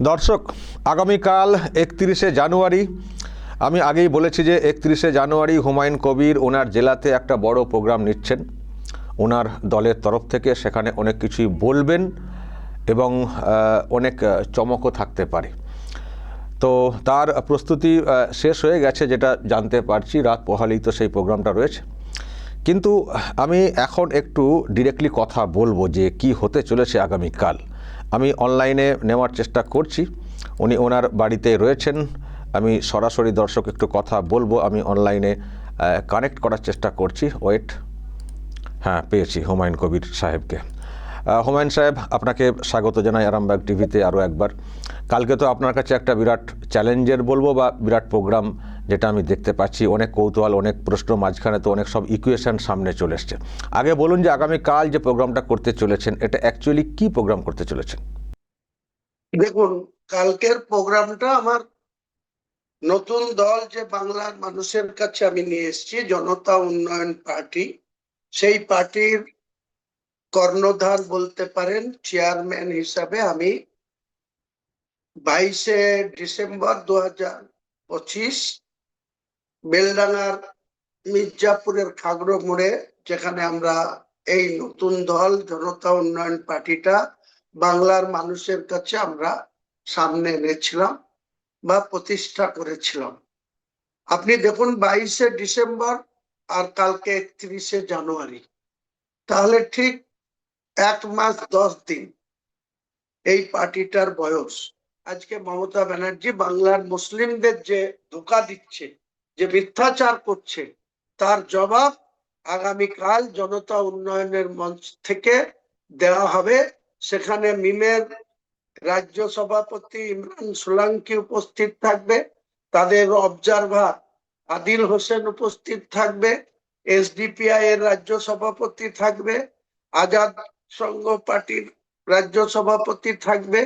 দর্শক, আগামীকাল একত্রিশে জানুয়ারি। আমি আগেই বলেছি যে একত্রিশে জানুয়ারি হুমায়ুন কবির ওনার জেলাতে একটা বড় প্রোগ্রাম নিচ্ছেন। ওনার দলের তরফ থেকে সেখানে অনেক কিছুই বলবেন এবং অনেক চমকও থাকতে পারে। তো তার প্রস্তুতি শেষ হয়ে গেছে যেটা জানতে পারছি, রাত পোহালেই তো সেই প্রোগ্রামটা রয়েছে। কিন্তু আমি এখন একটু ডিরেক্টলি কথা বলব যে কি হতে চলেছে আগামীকাল। আমি অনলাইনে নেওয়ার চেষ্টা করছি। উনি ওনার বাড়িতে রয়েছেন। আমি সরাসরি দর্শক একটু কথা বলব। আমি অনলাইনে কানেক্ট করার চেষ্টা করছি। ওয়েট হ্যাঁ পেয়েছি হুমায়ুন কবির সাহেবকে। হুমায়ুন সাহেব, আপনাকে স্বাগত জানাই আরামবাগ টিভিতে আরও একবার। কালকে তো আপনার কাছে একটা বিরাট চ্যালেঞ্জের বলব বা বিরাট প্রোগ্রাম যেটা আমি দেখতে পাচ্ছি, অনেক কৌতূহল, অনেক প্রশ্ন মাঝখানে তো অনেক সব ইকুয়েশন সামনে চলে এসছে। আগে বলুন যে আগামীকাল যে প্রোগ্রামটা করতে চলেছেন, এটা অ্যাকচুয়ালি কি প্রোগ্রাম করতে চলেছেন? দেখুন, কালকের প্রোগ্রামটা আমার নতুন দল যে বাংলার মানুষের কাছে আমি নিয়ে এসেছি, জনতা উন্নয়ন পার্টি, সেই পার্টির কর্ণধার বলতে পারেন চেয়ারম্যান হিসাবে আমি বাইশে ডিসেম্বর দু হাজার পঁচিশ বেলডাঙ্গার মির্জাপুরের খাগড়ো মোড়ে, যেখানে আমরা এই নতুন দল, জনতা উন্নয়ন পার্টিটা বাংলার মানুষের কাছে আমরা সামনে এনেছিলাম বা প্রতিষ্ঠা করেছিলাম। আপনি দেখুন বাইশে ডিসেম্বর আর কালকে একত্রিশে জানুয়ারি। তাহলে ঠিক এক মাস দশ দিন এই পার্টিটার বয়স। আজকে মমতা ব্যানার্জি বাংলার মুসলিমদের যে ধোকা দিচ্ছে যে মিথ্যাচার করছে, তার জবাব আগামীকাল জনতা উন্নয়নের মঞ্চ থেকে দেওয়া হবে। সেখানে মিমের রাজ্য সভাপতি ইমরান সোলাঙ্কি উপস্থিত থাকবে, তাদের অবজারভার আদিল হোসেন উপস্থিত থাকবে এসডিপিআই এর রাজ্য সভাপতি থাকবে, আজাদ সংঘ পার্টির রাজ্য সভাপতি থাকবে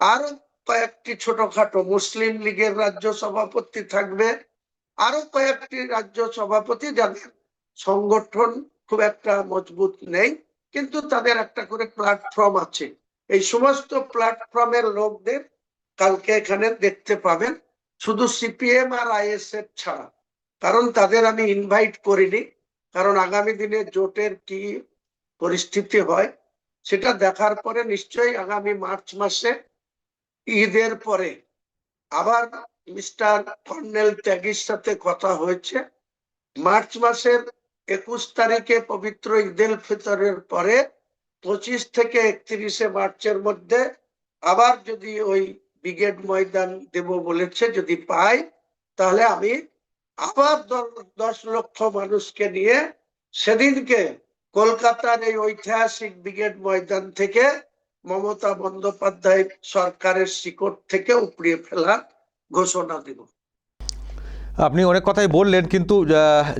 আরও কয়েকটি ছোটখাটো মুসলিম লীগের রাজ্য সভাপতি থাকবে। আরও কয়েকটি রাজ্য সভাপতি যাদের সংগঠন খুব একটা মজবুত নেই, কিন্তু তাদের একটা করে প্ল্যাটফর্ম আছে। এই সমস্ত প্ল্যাটফর্মের লোকদের কালকে এখানে দেখতে পাবেন, শুধু সিপিএম আর আইএসএফ ছাড়া। কারণ তাদের আমি ইনভাইট করিনি, কারণ আগামী দিনে জোটের কি পরিস্থিতি হয়, সেটা দেখার পরে নিশ্চয়ই আগামী মার্চ মাসে ঈদের পরে আবার মিস্টার কর্নেল ত্যাগীর সাথে কথা হয়েছে। মার্চ মাসের একুশ তারিখে পবিত্র ঈদের ফিতরের পরে পঁচিশ থেকে একত্রিশে মার্চের মধ্যে আবার যদি ওই ব্রিগেড ময়দান দেব বলেছে, যদি পাই, তাহলে আমি আবার দশ লক্ষ মানুষকে নিয়ে সেদিনকে কলকাতার এই ঐতিহাসিক ব্রিগেড ময়দান থেকে মমতা বন্দ্যোপাধ্যায় সরকারের শিকড় থেকে উপড়িয়ে ফেলার ঘোষণা দেব। আপনি অনেক কথাই বললেন কিন্তু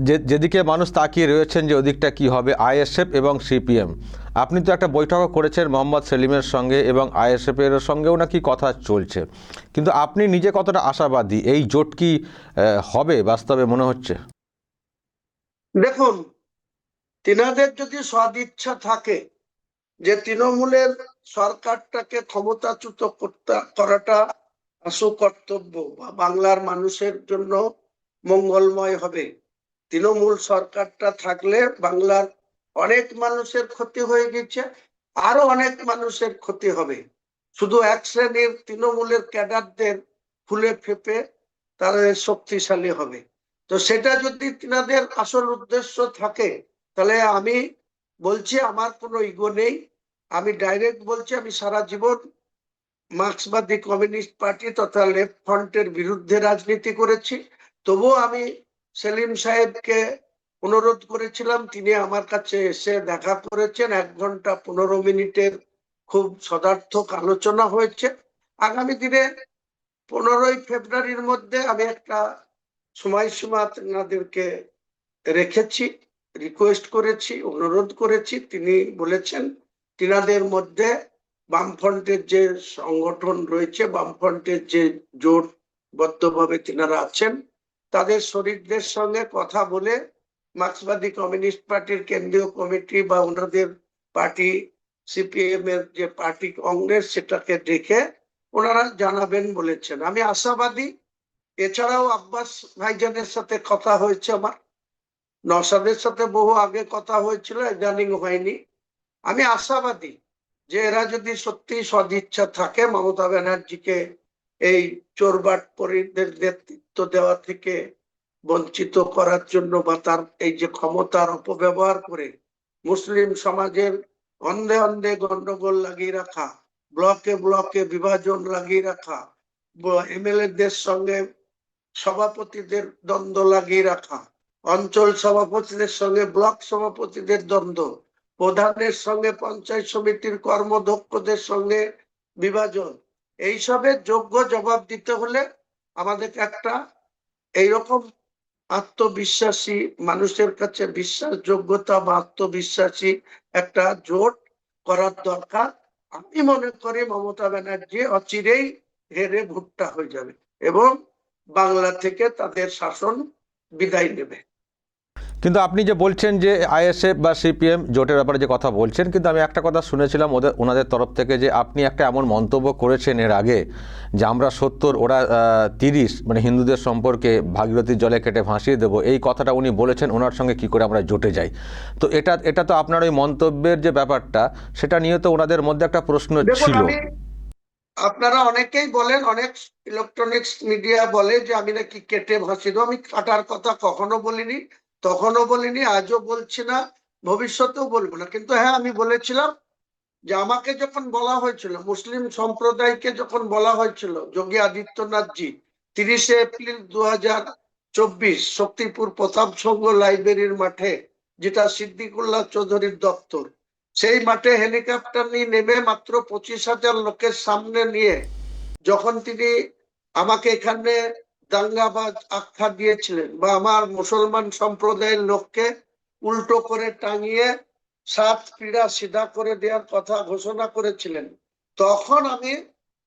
যে- যেদিকে মানুষ তাকিয়ে রয়েছেন যে ওদিকটা কি হবে আইএসএফ এবং সিপিএম। আপনি তো একটা বৈঠকও করেছেন মোহাম্মদ সেলিমের সঙ্গে এবং আইএসএফ এর সঙ্গেও নাকি কথা চলছে। কিন্তু আপনি নিজে কতটা আশাবাদী? এই জোট কি হবে বাস্তবে মনে হচ্ছে? দেখুন তিনাদের যদি সদিচ্ছা থাকে যে তৃণমূলের সরকারটাকে ক্ষমতাচ্যুত করতে করাটা আশু কর্তব্য বা বাংলার মানুষের জন্য মঙ্গলময় হবে। তৃণমূল সরকারটা থাকলে বাংলার অনেক মানুষের ক্ষতি হয়ে গেছে, আরও অনেক মানুষের ক্ষতি হবে। শুধু এক শ্রেণির তৃণমূলের ক্যাডারদের ফুলে ফেপে তারা শক্তিশালী হবে। তো সেটা যদি তিনাদের আসল উদ্দেশ্য থাকে, তাহলে আমি বলছি আমার কোনো ইগো নেই। আমি ডাইরেক্ট বলছি আমি সারা জীবন মার্ক্সবাদী কমিউনিস্ট পার্টি তথা লেফট ফ্রন্টের বিরুদ্ধে রাজনীতি করেছি। তবুও আমি সেলিম সাহেবকে অনুরোধ করেছিলাম, তিনি আমার কাছে এসে দেখা করেছেন। এক ঘণ্টা পনেরো মিনিটের খুব সদার্থক আলোচনা হয়েছে। আগামী দিনে পনেরোই ফেব্রুয়ারির মধ্যে আমি একটা সময়সীমা তেনাদেরকে রেখেছি, রিকোয়েস্ট করেছি, অনুরোধ করেছি। তিনি বলেছেন, তিনাদের মধ্যে বামফ্রন্টের যে সংগঠন রয়েছে, বামফ্রন্টের যে জোটবদ্ধভাবে তিনারা আছেন, তাদের শরীরদের সঙ্গে কথা বলে মার্ক্সবাদী কমিউনিস্ট পার্টির কেন্দ্রীয় কমিটি বা ওনাদের পার্টি, সিপিএম এর যে পার্টি কংগ্রেস সেটাকে দেখে ওনারা জানাবেন বলেছেন। আমি আশাবাদী, এছাড়াও আব্বাস ভাইজানের সাথে কথা হয়েছে আমার। নসাদের সাথে বহু আগে কথা হয়েছিল, ইদানিং হয়নি। আমি আশাবাদী যে এরা যদি সত্যি সদিচ্ছা থাকে, মমতা ব্যানার্জিকে এই চোরবাট পরিদের নেতৃত্ব দেওয়া থেকে বঞ্চিত করার জন্য বা তার এই যে ক্ষমতার অপব্যবহার করে মুসলিম সমাজের অন্ধে অন্ধে গন্ডগোল লাগিয়ে রাখা, ব্লকে ব্লকে বিভাজন লাগিয়ে রাখা এমএলএদের সঙ্গে সভাপতিদের দ্বন্দ্ব লাগিয়ে রাখা, অঞ্চল সভাপতিদের সঙ্গে ব্লক সভাপতিদের দ্বন্দ্ব প্রধানের সঙ্গে পঞ্চায়েত সমিতির কর্মদক্ষদের সঙ্গে বিভাজন। এইসবের যোগ্য জবাব দিতে হলে আমাদেরকে একটা এইরকম আত্মবিশ্বাসী, মানুষের কাছে বিশ্বাসযোগ্যতা বা আত্মবিশ্বাসী একটা জোট করার দরকার। আমি মনে করি মমতা ব্যানার্জি অচিরেই হেরে ভুট্টা হয়ে যাবে এবং বাংলা থেকে তাদের শাসন বিদায় নেবে। কিন্তু আপনি যে বলছেন যে আইএসএফ বা সিপিএম জোটের ব্যাপারে যে কথা বলছেন কিন্তু আমি একটা কথা শুনেছিলাম ওদের ওনাদের তরফ থেকে যে আপনি একটা এমন মন্তব্য করেছেন এর আগে যে আমরা সত্তর ওরা তিরিশ মানে হিন্দুদের সম্পর্কে ভাগীরথীর জলে কেটে ভাসিয়ে দেবো এই কথাটা উনি বলেছেন ওনার সঙ্গে কি করে আমরা জোটে যাই? তো এটা এটা তো আপনার ওই মন্তব্যের যে ব্যাপারটা সেটা নিয়ে তো ওনাদের মধ্যে একটা প্রশ্ন ছিল। আপনারা অনেকেই বলেন অনেক ইলেকট্রনিক্স মিডিয়া বলে যে আমি নাকি কেটে ভাসিয়ে দেবো আমি কাটার কথা কখনো বলিনি। তখনও বলিনি, আজও বলছি না, ভবিষ্যতেও বলব না। কিন্তু হ্যাঁ আমি বলেছিলাম যে আমাকে যখন বলা হয়েছিল, মুসলিম সম্প্রদায়কে যখন বলা হয়েছিল, যোগী আদিত্যনাথজি, তিরিশে এপ্রিল দু চব্বিশ, শক্তিপুর প্রতাপ সংঘ লাইব্রেরির মাঠে, যেটা সিদ্দিকুল্লাহ চৌধুরীর দপ্তর, সেই মাঠে হেলিকপ্টার নিয়ে নেমে মাত্র পঁচিশ হাজার লোকের সামনে নিয়ে, যখন তিনি আমাকে এখানে দাঙ্গাবাজ আখ্যা দিয়েছিলেন বা আমার মুসলমান সম্প্রদায়ের লোককে উল্টো করে টাঙিয়ে সাত পীড়া সিধা করে দেওয়ার কথা ঘোষণা করেছিলেন। তখন আমি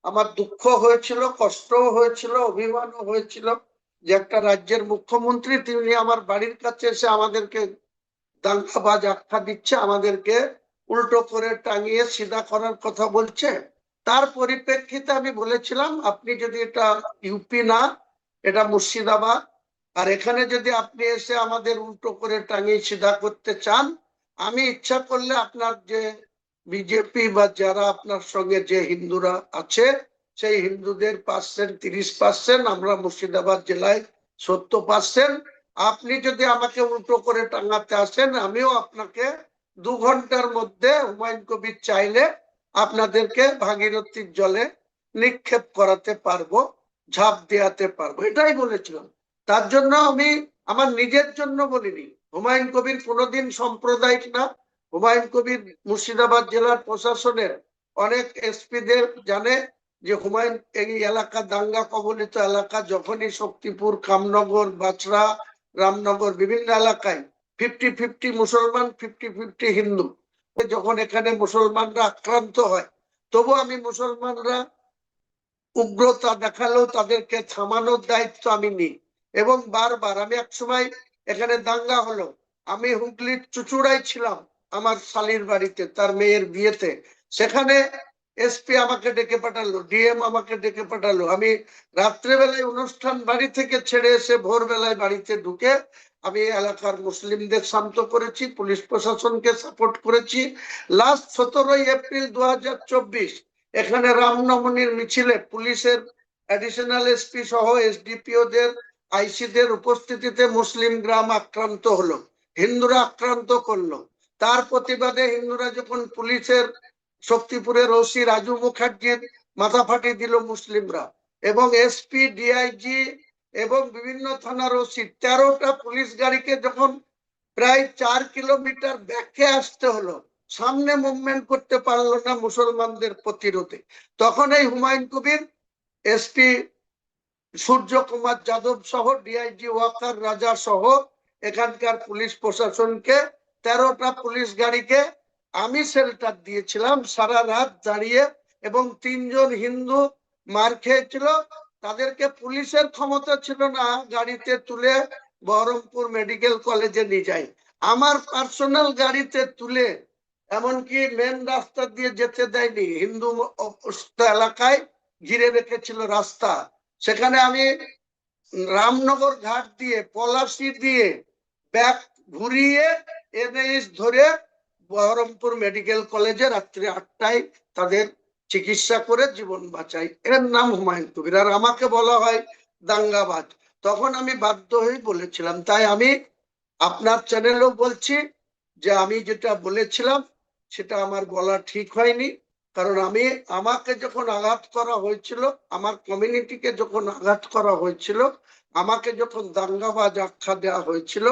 আমার দুঃখ হয়েছিল, কষ্টও হয়েছিল, অভিমানও হয়েছিল যে একটা রাজ্যের মুখ্যমন্ত্রী তিনি আমার বাড়ির কাছে এসে আমাদেরকে দাঙ্গাবাজ আখ্যা দিচ্ছে, আমাদেরকে উল্টো করে টাঙিয়ে সিধা করার কথা বলছে। তার পরিপ্রেক্ষিতে আমি বলেছিলাম, আপনি যদি এটা ইউপি না এটা মুর্শিদাবাদ। আর এখানে যদি আপনি এসে আমাদের উল্টো করে টাঙিয়ে সিধা করতে চান, আমি ইচ্ছা করলে আপনার যে বিজেপি বা যারা আপনার সঙ্গে যে হিন্দুরা আছে, সেই হিন্দুদের পার্সেন্ট, তিরিশ পার্সেন্ট, আমরা মুর্শিদাবাদ জেলায় সত্তর পার্সেন্ট। আপনি যদি আমাকে উল্টো করে টাঙাতে আসেন, আমিও আপনাকে দু ঘণ্টার মধ্যে হুমায়ুন কবির চাইলে আপনাদেরকে ভাগীরথীর জলে নিক্ষেপ করাতে পারব। ঝাঁপ দেওয়াতে পারব, এটাই বলেছিলাম। তার জন্য আমি আমার নিজের জন্য বলিনি। হুমায়ুন কবির কোনোদিন সাম্প্রদায়িক না। হুমায়ুন কবির মুর্শিদাবাদ জেলার প্রশাসনের অনেক এসপিদের জানে যে হুমায়ুন এই এলাকা দাঙ্গা কবলিত এলাকা যখনই শক্তিপুর, কামনগর বাছরা রামনগর বিভিন্ন এলাকায় ফিফটি ফিফটি মুসলমান ফিফটি ফিফটি হিন্দু যখন এখানে মুসলমানরা আক্রান্ত হয় তবু আমি মুসলমানরা উগ্রতা দেখাল তাদেরকে থামানোর দায়িত্ব আমি নিই। এবং বারবার আমি এক সময় এখানে দাঙ্গা হলো। আমি হুগলির চুচুড়াই ছিলাম আমার শালির বাড়িতে, তার মেয়ের বিয়েতে। সেখানে এসপি আমাকে ডেকে পাঠালো ডিএম আমাকে ডেকে পাঠালো। আমি রাত্রেবেলায় অনুষ্ঠান বাড়ি থেকে ছেড়ে এসে ভোরবেলায় বাড়িতে ঢুকে আমি এলাকার মুসলিমদের শান্ত করেছি, পুলিশ প্রশাসনকে সাপোর্ট করেছি। লাস্ট সতেরোই এপ্রিল দু হাজার চব্বিশ এখানে রামনবমীর মিছিলে পুলিশের অ্যাডিশনাল এসপি সহ এসডিপিওদের আইসিদের উপস্থিতিতে মুসলিম গ্রাম আক্রান্ত হলো, হিন্দুরা আক্রান্ত করল। তার প্রতিবাদে হিন্দুরা যখন পুলিশের শক্তিপুরের ওসি রাজু মুখার্জির মাথা ফাটিয়ে দিল মুসলিমরা এবং এসপি ডিআইজি এবং বিভিন্ন থানার ওসি তেরোটা পুলিশ গাড়িকে যখন প্রায় চার কিলোমিটার ব্যাকে আসতে হলো সামনে মুভমেন্ট করতে পারল না মুসলমানদের প্রতিরোধে। তখন এই হুমায়ুন কবির এসপি সূর্য কুমার যাদব সহ ডিআইজি ওয়াকার রাজা সহ, এখানকার পুলিশ প্রশাসনকে, তেরোটা পুলিশ গাড়িকে আমি শেল্টার দিয়েছিলাম, সারা রাত দাঁড়িয়ে এবং তিনজন হিন্দু মার খেয়েছিল। তাদেরকে পুলিশের ক্ষমতা ছিল না, গাড়িতে তুলে বহরমপুর মেডিকেল কলেজে নিয়ে যায় আমার পার্সোনাল গাড়িতে তুলে এমনকি মেন রাস্তা দিয়ে যেতে দেয়নি। হিন্দু এলাকায় ঘিরে রেখেছিল রাস্তা। সেখানে আমি রামনগর ঘাট দিয়ে, পলাশি দিয়ে ব্যাগ ঘুরিয়ে এনএইচ ধরে বহরমপুর মেডিকেল কলেজে রাত্রি আটটায় তাদের চিকিৎসা করে জীবন বাঁচাই। এর নাম হুমায়ুন কবির। আর আমাকে বলা হয় দাঙ্গাবাজ। তখন আমি বাধ্য হয়ে বলেছিলাম, তাই আমি আপনার চ্যানেলেও বলছি যে আমি যেটা বলেছিলাম সেটা আমার গলা ঠিক হয়নি। কারণ আমি, আমাকে যখন আঘাত করা হয়েছিল, আমার কমিউনিটিকে যখন আঘাত করা হয়েছিল, আমাকে যখন দাঙ্গাবাজ আখ্যা দেওয়া হয়েছিল,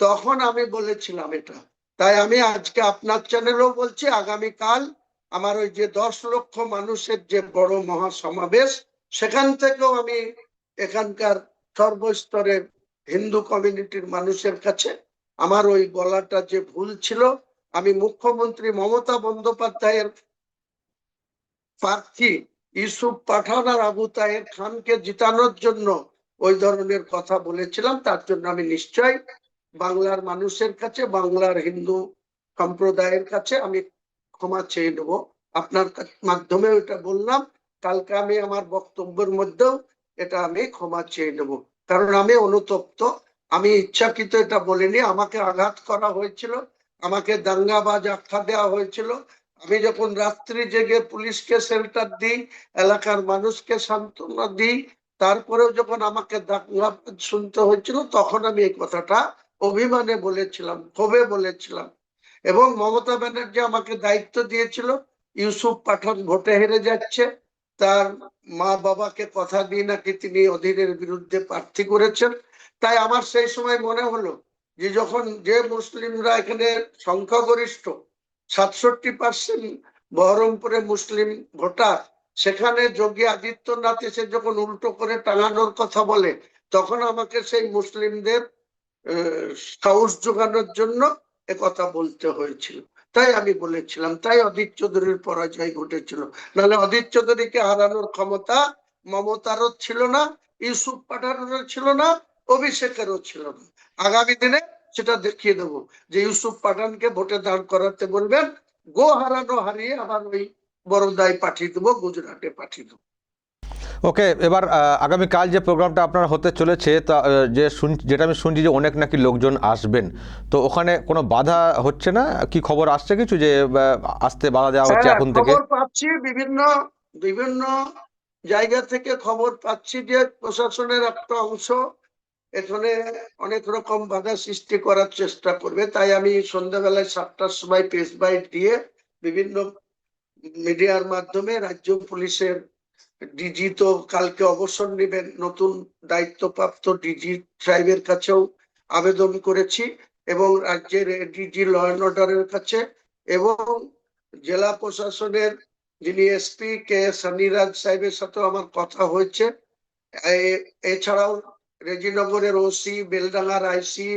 তখন আমি বলেছিলাম এটা। তাই আমি আজকে আপনার চ্যানেলেও বলছি, আগামীকাল আমার ওই যে দশ লক্ষ মানুষের যে বড় মহাসমাবেশ, সেখান থেকেও আমি এখানকার সর্বস্তরের হিন্দু কমিউনিটির মানুষের কাছে আমার ওই বলাটা যে ভুল ছিল আমি মুখ্যমন্ত্রী মমতা বন্দ্যোপাধ্যায়ের প্রার্থী ইউসুফ পাঠান আর আবু তাহের খানকে জিতানোর জন্য ওই ধরনের কথা বলেছিলাম, তার জন্য আমি নিশ্চয় বাংলার মানুষের কাছে, বাংলার হিন্দু সম্প্রদায়ের কাছে আমি ক্ষমা চেয়ে নেব। আপনার মাধ্যমে এটা বললাম, কালকে আমি আমার বক্তব্যের মধ্যেও এটা আমি ক্ষমা চেয়ে নেব। কারণ আমি অনুতপ্ত, আমি ইচ্ছাকৃত এটা বলিনি, আমাকে আঘাত করা হয়েছিল। আমাকে দাঙ্গাবাজ আখ্যা দেওয়া হয়েছিল। আমি যখন রাত্রি জেগে পুলিশকে শেল্টার দিই, এলাকার মানুষকে সান্ত্বনা দিই, তারপরেও যখন আমাকে দাঙ্গাবাজ শুনতে হয়েছিল, তখন আমি এই কথাটা অভিমানে বলেছিলাম, ক্ষোভে বলেছিলাম। এবং মমতা ব্যানার্জি আমাকে দায়িত্ব দিয়েছিল, ইউসুফ পাঠান ভোটে হেরে যাচ্ছে, তার মা বাবাকে কথা দিয়ে নাকি তিনি অধীরের বিরুদ্ধে প্রার্থী করেছেন। তাই আমার সেই সময় মনে হলো যে যখন যে মুসলিমরা এখানে সংখ্যাগরিষ্ঠ, সাতষট্টি পার্সেন্ট বহরমপুরে মুসলিম ভোটার, সেখানে যোগী আদিত্যনাথ এসে যখন উল্টো করে টাঙানোর কথা বলে, তখন আমাকে সেই মুসলিমদের সাহস যোগানোর জন্য কথা বলতে হয়েছিল। তাই আমি বলেছিলাম, তাই অদিত চৌধুরীর পরাজয় ঘটেছিল। নাহলে অদিত চৌধুরীকে হারানোর ক্ষমতা মমতারও ছিল না, ইউসুফ পাঠানেরও ছিল না অভিষেকেরও ছিল না। আগামী দিনে সেটা দেখিয়ে দেবো যে ইউসুফ পাঠানকে ভোটে দাঁড় করাতে বলবেন গো হারানো হারিয়ে আবার ওই বড়দায় পাঠিয়ে দেবো গুজরাটে পাঠিয়ে দেবো। ওকে এবার আগামীকাল যে প্রোগ্রামটা আপনার হতে চলেছে তা যে শুন যেটা আমি শুনছি যে অনেক নাকি লোকজন আসবেন। তো ওখানে কোনো বাধা হচ্ছে না? কি খবর আসছে কিছু যে আসতে বাধা দেওয়া হচ্ছে হ্যাঁ, এখন থেকে? খবর পাচ্ছি বিভিন্ন বিভিন্ন জায়গা থেকে খবর পাচ্ছি যে প্রশাসনের একটা অংশ এখানে অনেক রকম বাধা সৃষ্টি করার চেষ্টা করবে। তাই আমি সন্ধ্যাবেলায় সাতটার সময় প্রেস বাইট দিয়ে বিভিন্ন মিডিয়ার মাধ্যমে রাজ্য পুলিশের ডিজি তো কালকে অবসর নেবেন, নতুন দায়িত্বপ্রাপ্ত ডিজি সাহেবের কাছেও আবেদন করেছি এবং রাজ্যের ডিজি ল অ্যান্ড অর্ডারের কাছে এবং জেলা প্রশাসনের যিনি এসপি কে সানিরাজ সাহেবের সাথে আমার কথা হয়েছে। এছাড়াও রেজিনগরের ওসি বেলডাঙ্গার আইসি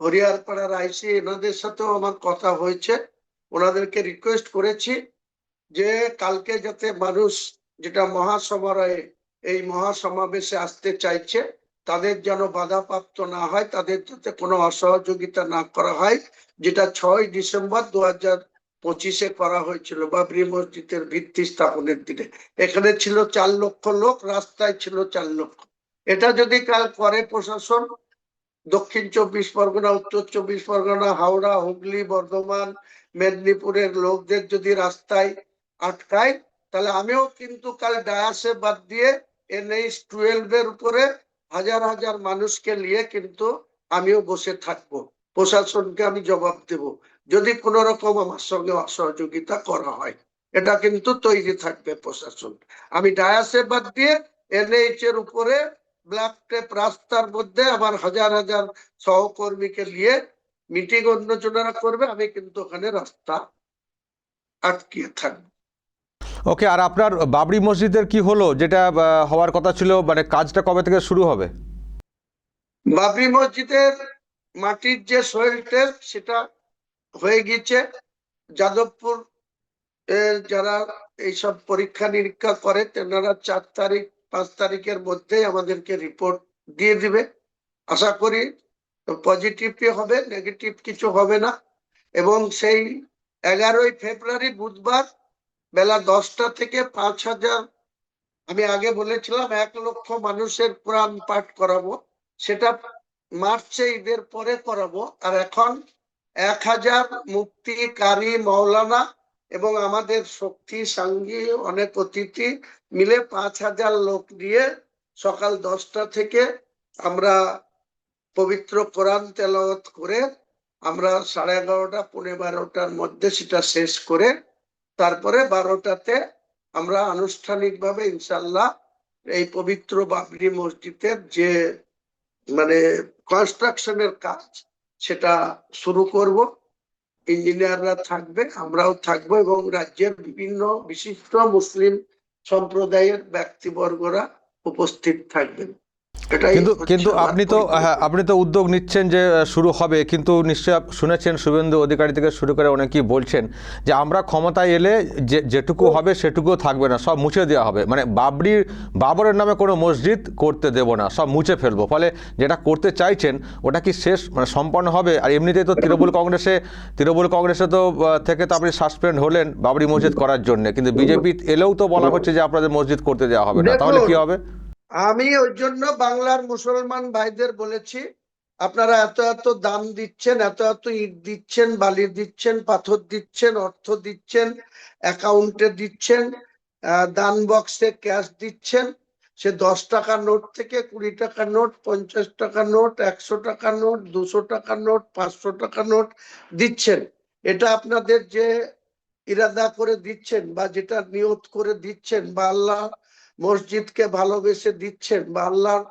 হরিয়ারপাড়ার আইসি এনাদের সাথেও আমার কথা হয়েছে। ওনাদেরকে রিকোয়েস্ট করেছি যে কালকে যাতে মানুষ যেটা মহাসমারোহে, এই মহাসমাবেশে আসতে চাইছে, তাদের যেন বাধাপ্রাপ্ত না হয়, তাদের যাতে কোনো অসহযোগিতা না করা হয়, যেটা ছয় ডিসেম্বর দু হাজার পঁচিশে করা হয়েছিল, বাবরি মসজিদের ভিত্তি স্থাপনের দিনে। এখানে ছিল চার লক্ষ লোক, রাস্তায় ছিল চার লক্ষ। এটা যদি কাল করে প্রশাসন, দক্ষিণ চব্বিশ পরগনা, উত্তর চব্বিশ পরগনা, হাওড়া, হুগলি, বর্ধমান, মেদিনীপুরের লোকদের যদি রাস্তায় আটকায়, তাহলে আমিও কিন্তু কাল ডায়াসে বাদ দিয়ে এনএইচ টুয়েলভ এর উপরে হাজার হাজার মানুষকে নিয়ে কিন্তু আমিও বসে থাকব। প্রশাসনকে আমি জবাব দেব, যদি কোনো রকম আমার সঙ্গে অসহযোগিতা করা হয়। এটা কিন্তু তৈরি থাকবে প্রশাসন। আমি ডায়াসে বাদ দিয়ে এনএইচ এর উপরে ব্ল্যাক টেপ রাস্তার মধ্যে আমার হাজার হাজার সহকর্মীকে নিয়ে মিটিং অন্যজনেরা করবে আমি কিন্তু ওখানে রাস্তা আটকিয়ে থাকব। ওকে আর আপনার বাবরি মসজিদের কি হলো? যেটা হওয়ার কথা ছিল মানে কাজটা কবে থেকে শুরু হবে? বাবরি মসজিদের মাটির যে সয়েল টেস্ট সেটা হয়ে গেছে যাদবপুর এর যারা এইসব পরীক্ষা নিরীক্ষা করে তেনারা চার তারিখ পাঁচ তারিখের মধ্যেই আমাদেরকে রিপোর্ট দিয়ে দিবে। আশা করি পজিটিভই হবে নেগেটিভ কিছু হবে না। এবং সেই এগারোই ফেব্রুয়ারি বুধবার বেলা দশটা থেকে পাঁচ হাজার, আমি আগে বলেছিলাম এক লক্ষ মানুষের কোরআন পাঠ করাবো। সেটা মার্চে ঈদের পরে করাবো। আর এখন এক হাজার মুক্তি কারি মাওলানা এবং আমাদের শক্তি সাঙ্গী অনেক অতিথি মিলে পাঁচ হাজার লোক নিয়ে সকাল দশটা থেকে আমরা পবিত্র কোরআন তেলাওয়াত করে আমরা সাড়ে এগারোটা, পৌনে বারোটার মধ্যে সেটা শেষ করে তারপরে বারোটাতে আমরা আনুষ্ঠানিকভাবে ইনশাল্লাহ এই পবিত্র বাবরি মসজিদের যে মানে কনস্ট্রাকশনের কাজ সেটা শুরু করব। ইঞ্জিনিয়াররা থাকবে আমরাও থাকব এবং রাজ্যের বিভিন্ন বিশিষ্ট মুসলিম সম্প্রদায়ের ব্যক্তিবর্গরা উপস্থিত থাকবেন। কিন্তু কিন্তু আপনি তো হ্যাঁ আপনি তো উদ্যোগ নিচ্ছেন যে শুরু হবে। কিন্তু নিশ্চয় শুনেছেন শুভেন্দু অধিকারী থেকে শুরু করে অনেকেই বলছেন যে আমরা ক্ষমতায় এলে যে যেটুকু হবে সেটুকু থাকবে না সব মুছে দেওয়া হবে। মানে বাবরির বাবরের নামে কোনো মসজিদ করতে দেব না সব মুছে ফেলব। ফলে যেটা করতে চাইছেন ওটা কি শেষ মানে সম্পন্ন হবে? আর এমনিতেই তো তৃণমূল কংগ্রেসে তৃণমূল কংগ্রেসে তো থেকে তো আপনি সাসপেন্ড হলেন বাবরি মসজিদ করার জন্য। কিন্তু বিজেপি এলেও তো বলা হচ্ছে যে আপনাদের মসজিদ করতে দেওয়া হবে না। তাহলে কি হবে? আমি ওই জন্য বাংলার মুসলমান ভাইদের বলেছি, আপনারা এত এত দাম দিচ্ছেন, এত এত ইট দিচ্ছেন, বালি দিচ্ছেন, পাথর দিচ্ছেন, অর্থ দিচ্ছেন, অ্যাকাউন্টে দিচ্ছেন দান বক্সে ক্যাশ দিচ্ছেন, সে দশ টাকার নোট থেকে কুড়ি টাকার নোট, পঞ্চাশ টাকার নোট, একশো টাকার নোট, দুশো টাকার নোট, পাঁচশো টাকার নোট দিচ্ছেন। এটা আপনাদের যে ইরাদা করে দিচ্ছেন বা যেটা নিয়ত করে দিচ্ছেন বা আল্লাহ মসজিদকে ভালোবেসে দিচ্ছেন বা আল্লাহর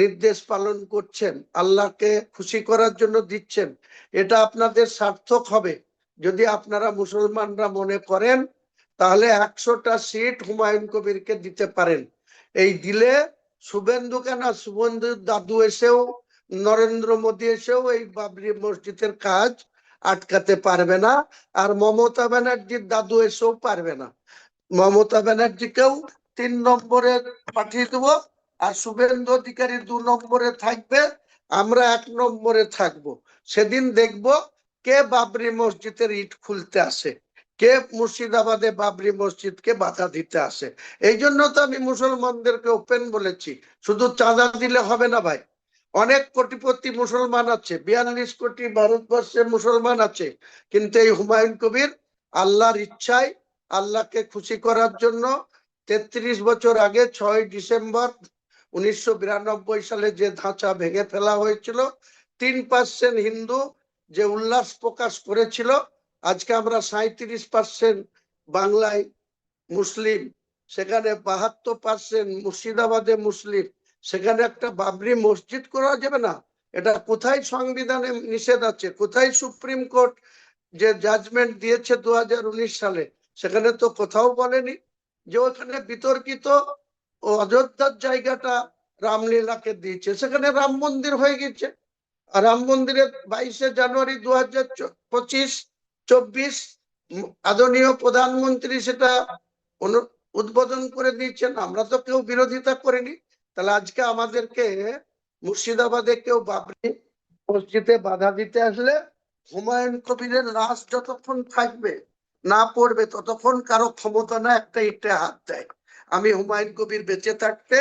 নির্দেশ পালন করছেন, আল্লাহকে খুশি করার জন্য দিচ্ছেন, এটা আপনাদের সার্থক হবে। যদি আপনারা মুসলমানরা মনে করেন, তাহলে একশোটা সিট হুমায়ুন কবিরকে দিতে পারেন। এই দিলে শুভেন্দু কেন শুভেন্দুর দাদু এসেও, নরেন্দ্র মোদী এসেও এই বাবরি মসজিদের কাজ আটকাতে পারবে না, আর মমতা ব্যানার্জির দাদু এসেও পারবে না। মমতা ব্যানার্জিকেও তিন নম্বরে পাঠিয়ে দেবো, আর শুভেন্দু অধিকারী দু নম্বরে থাকবে, আমরা এক নম্বরে থাকব। সেদিন দেখব কে বাবরি মসজিদের ইট খুলতে আসে, কে মুর্শিদাবাদে বাবরি মসজিদকে বাধা দিতে আসে। এই জন্য তো আমি মুসলমানদেরকে ওপেন বলেছি, শুধু চাঁদা দিলে হবে না ভাই। অনেক কোটিপতি মুসলমান আছে, বিয়াল্লিশ কোটি ভারতবর্ষে মুসলমান আছে, কিন্তু এই হুমায়ুন কবির আল্লাহর ইচ্ছায় আল্লাহকে খুশি করার জন্য তেত্রিশ বছর আগে ছয় ডিসেম্বর উনিশশো বিরানব্বই সালে যে ধাঁচা ভেঙে ফেলা হয়েছিল, তিন পার্সেন্ট হিন্দু যে উল্লাস প্রকাশ করেছিল, আজকে আমরা সাঁত্রিশ পার্সেন্ট বাংলায় মুসলিম, সেখানে বাহাত্তর পার্সেন্ট মুর্শিদাবাদে মুসলিম, সেখানে একটা বাবরি মসজিদ করা যাবে না? এটা কোথায় সংবিধানে নিষেধ আছে? কোথায় সুপ্রিম কোর্ট যে জাজমেন্ট দিয়েছে দু হাজার উনিশ সালে? সেখানে তো কোথাও বলেনি। যে ওখানে বিতর্কিত অযোধ্যার জায়গাটা রামলীলাকে দিয়েছে। সেখানে রাম মন্দির হয়ে গেছে। রাম মন্দিরের বাইশে জানুয়ারি দু হাজার পঁচিশ, চব্বিশ আদরণীয় প্রধানমন্ত্রী সেটা উদ্বোধন করে দিয়েছেন। আমরা তো কেউ বিরোধিতা করিনি। তাহলে আজকে আমাদেরকে মুর্শিদাবাদে কেউ বাবরি মসজিদে বাধা দিতে আসলে হুমায়ুন কবিরের লাশ যতক্ষণ থাকবে না পড়বে ততক্ষণ কারও ক্ষমতা না একটা ইটে হাত দেয়। আমি হুমায়ুন কবির বেঁচে থাকতে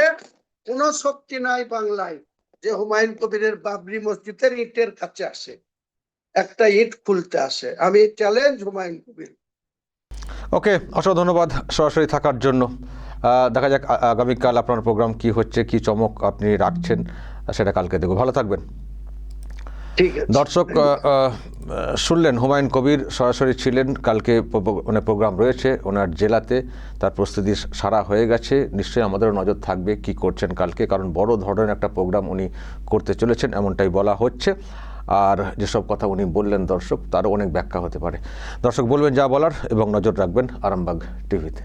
কোনো শক্তি নাই বাংলায় যে হুমায়ুন কবিরের বাবরি মসজিদের ইটের কাছে আসে। একটা ইট খুলতে আসে। আমি চ্যালেঞ্জ হুমায়ুন কবির। ওকে, অসংখ্য ধন্যবাদ সরাসরি থাকার জন্য। দেখা যাক আগামীকাল আপনার প্রোগ্রাম কি হচ্ছে, কি চমক আপনি রাখছেন, সেটা কালকে দেখব। ভালো থাকবেন। ঠিক দর্শক শুনলেন, হুমায়ুন কবির সরাসরি ছিলেন। কালকে মানে প্রোগ্রাম রয়েছে ওনার জেলাতে। তার প্রস্তুতি সারা হয়ে গেছে। নিশ্চয়ই আমাদেরও নজর থাকবে কি করছেন কালকে, কারণ বড় ধরনের একটা প্রোগ্রাম উনি করতে চলেছেন, এমনটাই বলা হচ্ছে। আর যেসব কথা উনি বললেন দর্শক, তারও অনেক ব্যাখ্যা হতে পারে। দর্শক, বলবেন যা বলার এবং নজর রাখবেন আরামবাগ টিভিতে।